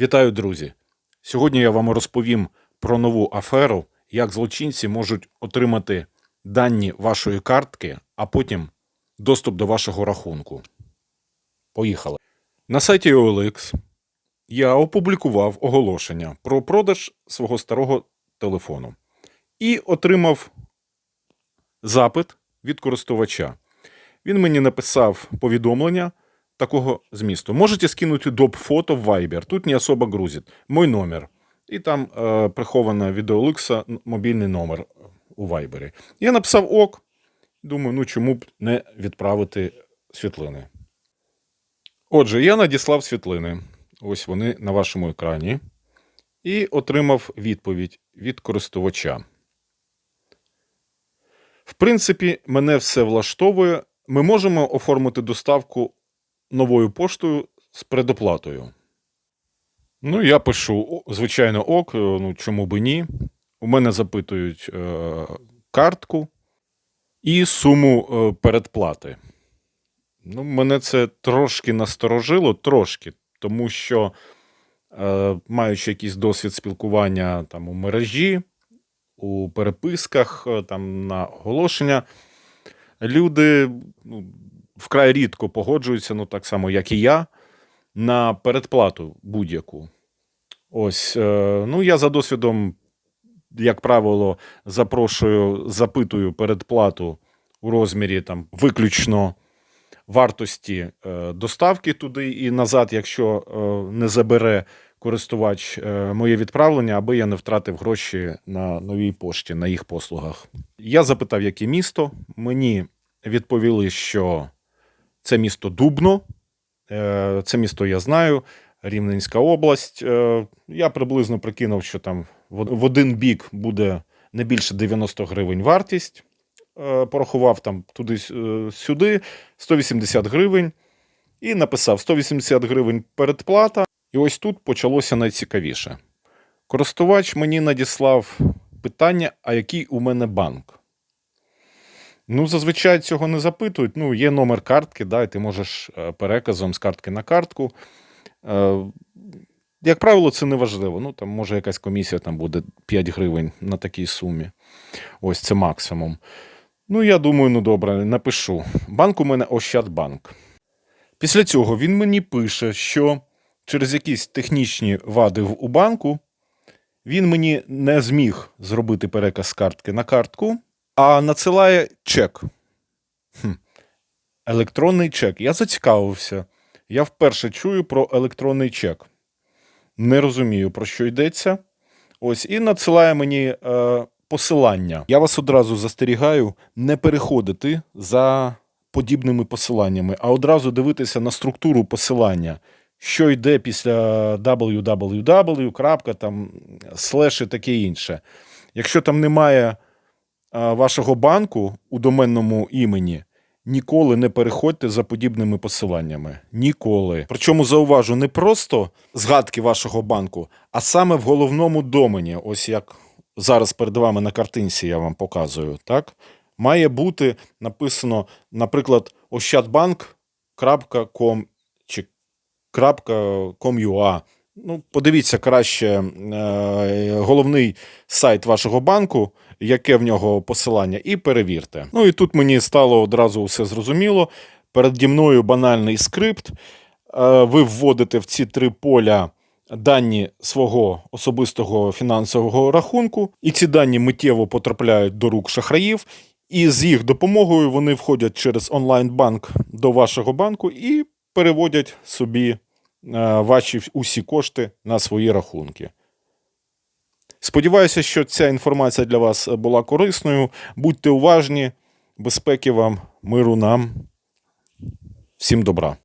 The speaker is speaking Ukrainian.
Вітаю, друзі! Сьогодні я вам розповім про нову аферу, як злочинці можуть отримати дані вашої картки, а потім доступ до вашого рахунку. Поїхали. На сайті OLX я опублікував оголошення про продаж свого старого телефону і отримав запит від користувача. Він мені написав повідомлення такого змісту. Можете скинути доп. фото в Viber. Тут не особо грузить. Мой номер. І там е, прихована від мобільний номер у Viber. Я написав ок. Думаю, ну чому б не відправити світлини. Отже, я надіслав світлини. Ось вони на вашому екрані. І отримав відповідь від користувача. В принципі, мене все влаштовує. Ми можемо оформити доставку новою поштою з предоплатою. Ну, я пишу, звичайно, ок, е, ну чому би ні. У мене запитують е, картку і суму е, передплати. Ну, мене це трошки насторожило, трошки, тому що, е, маючи якийсь досвід спілкування там у мережі, у переписках, е, там на оголошення, люди ну, вкрай рідко погоджуються, ну так само, як і я, на передплату будь-яку. Ось, е, ну я за досвідом, як правило, запрошую, запитую передплату у розмірі там виключно вартості е, доставки туди і назад, якщо е, не забере користувач моє відправлення, аби я не втратив гроші на новій пошті, на їх послугах. Я запитав, яке місто. Мені відповіли, що це місто Дубно. Е, Це місто я знаю, Рівненська область. Е, Я приблизно прикинув, що там в один бік буде не більше 90 гривень вартість. Е, Порахував там туди-сюди 180 гривень і написав 180 гривень передплата. І ось тут почалося найцікавіше. Користувач мені надіслав питання, а який у мене банк. Ну, зазвичай цього не запитують. Ну, є номер картки, да, і ти можеш е, переказом з картки на картку. Е, Як правило, це не важливо. Ну, там може якась комісія там буде 5 гривень на такій сумі. Ось це максимум. Ну, я думаю, ну добре, напишу. Банк у мене Ощадбанк. Після цього він мені пише, що через якісь технічні вади у банку він мені не зміг зробити переказ з картки на картку, а надсилає чек. Хм. Електронний чек. Я зацікавився. Я вперше чую про електронний чек. Не розумію, про що йдеться. Ось, і надсилає мені е, посилання. Я вас одразу застерігаю не переходити за подібними посиланнями, а одразу дивитися на структуру посилання, що йде після www, там, слеш і таке інше. Якщо там немає вашого банку у доменному імені, ніколи не переходьте за подібними посиланнями. Ніколи. Причому зауважу не просто згадки вашого банку, а саме в головному домені, ось як зараз перед вами на картинці я вам показую, так? Має бути написано, наприклад, ощадбанк.com чи .com.ua. Ну, подивіться краще е, головний сайт вашого банку, яке в нього посилання, і перевірте. Ну і тут мені стало одразу все зрозуміло. Переді мною банальний скрипт. Е, ви вводите в ці три поля дані свого особистого фінансового рахунку, і ці дані миттєво потрапляють до рук шахраїв. І з їх допомогою вони входять через онлайн-банк до вашого банку і переводять собі ваші усі кошти на свої рахунки. Сподіваюся, що ця інформація для вас була корисною. Будьте уважні, безпеки вам, миру нам. Всім добра.